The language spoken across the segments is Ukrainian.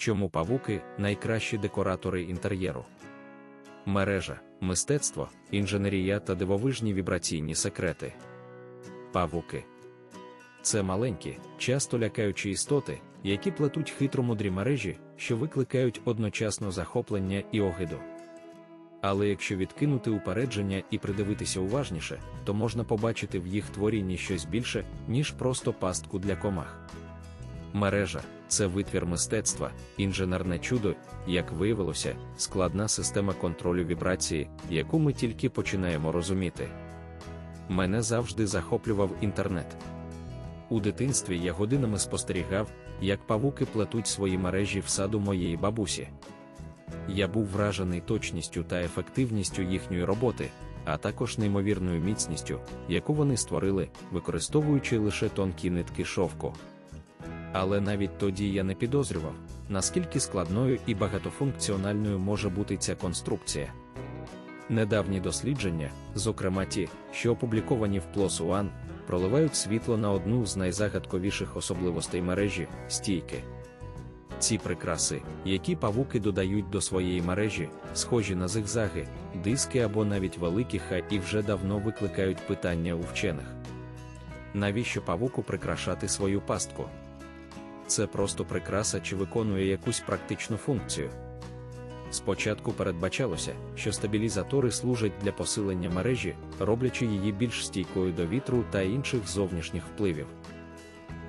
Чому павуки найкращі декоратори інтер'єру? Мережа, мистецтво, інженерія та дивовижні вібраційні секрети. Павуки це маленькі, часто лякаючі істоти, які плетуть хитромудрі мережі, що викликають одночасно захоплення і огиду. Але якщо відкинути упередження і придивитися уважніше, то можна побачити в їх творінні щось більше, ніж просто пастку для комах. Мережа це витвір мистецтва, інженерне чудо, як виявилося, складна система контролю вібрації, яку ми тільки починаємо розуміти. Мене завжди захоплював інтернет. У дитинстві я годинами спостерігав, як павуки плетуть свої мережі в саду моєї бабусі. Я був вражений точністю та ефективністю їхньої роботи, а також неймовірною міцністю, яку вони створили, використовуючи лише тонкі нитки шовку. Але навіть тоді я не підозрював, наскільки складною і багатофункціональною може бути ця конструкція. Недавні дослідження, зокрема ті, що опубліковані в PLOS ONE, проливають світло на одну з найзагадковіших особливостей мережі стійки. Ці прикраси, які павуки додають до своєї мережі, схожі на зигзаги, диски або навіть великі ха і вже давно викликають питання у вчених. Навіщо павуку прикрашати свою пастку? Це просто прикраса чи виконує якусь практичну функцію. Спочатку передбачалося, що стабілізатори служать для посилення мережі, роблячи її більш стійкою до вітру та інших зовнішніх впливів.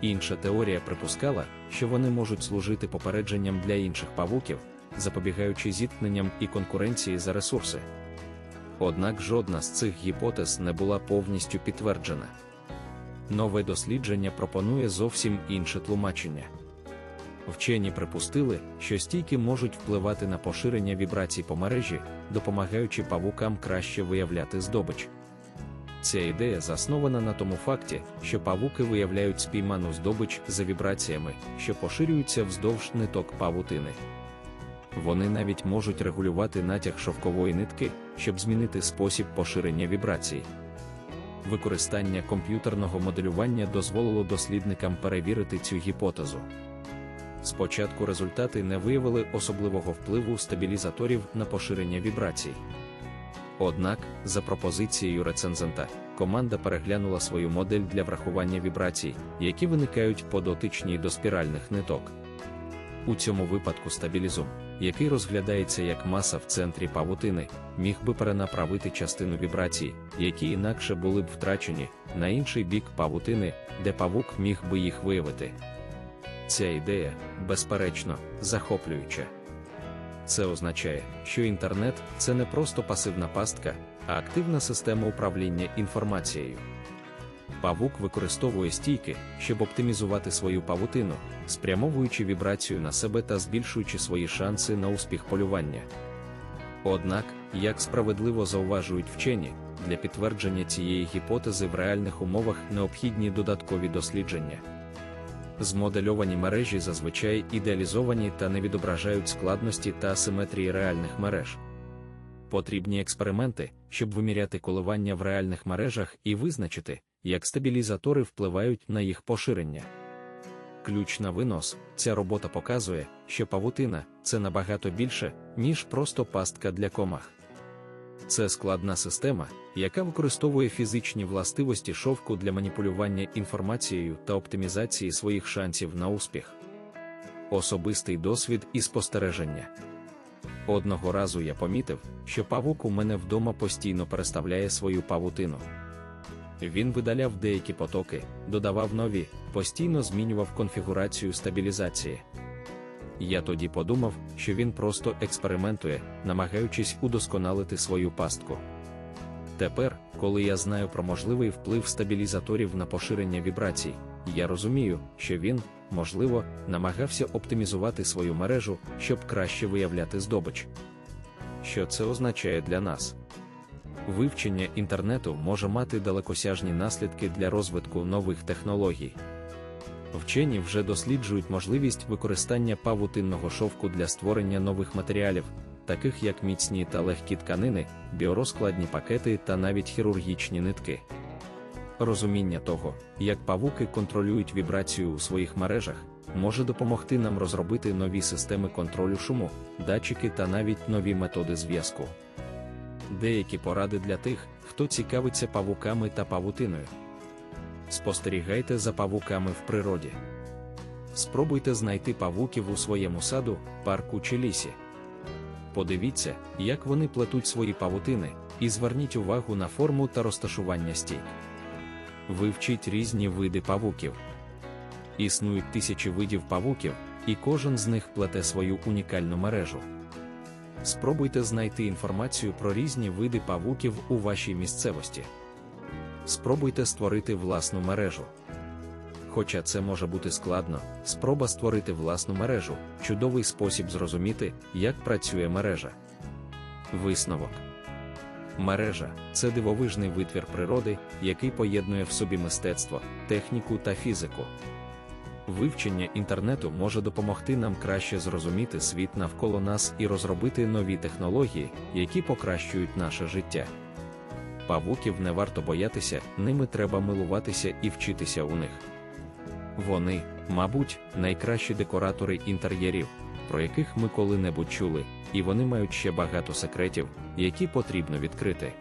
Інша теорія припускала, що вони можуть служити попередженням для інших павуків, запобігаючи зіткненням і конкуренції за ресурси. Однак жодна з цих гіпотез не була повністю підтверджена. Нове дослідження пропонує зовсім інше тлумачення. Вчені припустили, що стійки можуть впливати на поширення вібрацій по мережі, допомагаючи павукам краще виявляти здобич. Ця ідея заснована на тому факті, що павуки виявляють спійману здобич за вібраціями, що поширюються вздовж ниток павутини. Вони навіть можуть регулювати натяг шовкової нитки, щоб змінити спосіб поширення вібрацій. Використання комп'ютерного моделювання дозволило дослідникам перевірити цю гіпотезу. Спочатку результати не виявили особливого впливу стабілізаторів на поширення вібрацій. Однак, за пропозицією рецензента, команда переглянула свою модель для врахування вібрацій, які виникають по дотичній до спіральних ниток. У цьому випадку стабілізум, який розглядається як маса в центрі павутини, міг би перенаправити частину вібрацій, які інакше були б втрачені, на інший бік павутини, де павук міг би їх виявити. Ця ідея, безперечно, захоплююча. Це означає, що інтернет це не просто пасивна пастка, а активна система управління інформацією. Павук використовує стійки, щоб оптимізувати свою павутину, спрямовуючи вібрацію на себе та збільшуючи свої шанси на успіх полювання. Однак, як справедливо зауважують вчені, для підтвердження цієї гіпотези в реальних умовах необхідні додаткові дослідження. Змодельовані мережі зазвичай ідеалізовані та не відображають складності та асиметрії реальних мереж. Потрібні експерименти, щоб виміряти коливання в реальних мережах і визначити, як стабілізатори впливають на їх поширення. Ключ на винос, ця робота показує, що павутина це набагато більше, ніж просто пастка для комах. Це складна система, яка використовує фізичні властивості шовку для маніпулювання інформацією та оптимізації своїх шансів на успіх. Особистий досвід і спостереження. Одного разу я помітив, що павук у мене вдома постійно переставляє свою павутину. Він видаляв деякі потоки, додавав нові, постійно змінював конфігурацію стабілізації. Я тоді подумав, що він просто експериментує, намагаючись удосконалити свою пастку. Тепер, коли я знаю про можливий вплив стабілізаторів на поширення вібрацій, я розумію, що він, можливо, намагався оптимізувати свою мережу, щоб краще виявляти здобич. Що це означає для нас? Вивчення інтернету може мати далекосяжні наслідки для розвитку нових технологій. Вчені вже досліджують можливість використання павутинного шовку для створення нових матеріалів, таких як міцні та легкі тканини, біорозкладні пакети та навіть хірургічні нитки. Розуміння того, як павуки контролюють вібрацію у своїх мережах, може допомогти нам розробити нові системи контролю шуму, датчики та навіть нові методи зв'язку. Деякі поради для тих, хто цікавиться павуками та павутиною. Спостерігайте за павуками в природі. Спробуйте знайти павуків у своєму саду, парку чи лісі. Подивіться, як вони плетуть свої павутини, і зверніть увагу на форму та розташування стійк. Вивчіть різні види павуків. Існують тисячі видів павуків, і кожен з них плете свою унікальну мережу. Спробуйте знайти інформацію про різні види павуків у вашій місцевості. Спробуйте створити власну мережу. Хоча це може бути складно, спроба створити власну мережу чудовий спосіб зрозуміти, як працює мережа. Висновок мережа це дивовижний витвір природи, який поєднує в собі мистецтво, техніку та фізику. Вивчення інтернету може допомогти нам краще зрозуміти світ навколо нас і розробити нові технології, які покращують наше життя. Павуків не варто боятися, ними треба милуватися і вчитися у них. Вони, мабуть, найкращі декоратори інтер'єрів, про яких ми коли-небудь чули, і вони мають ще багато секретів, які потрібно відкрити.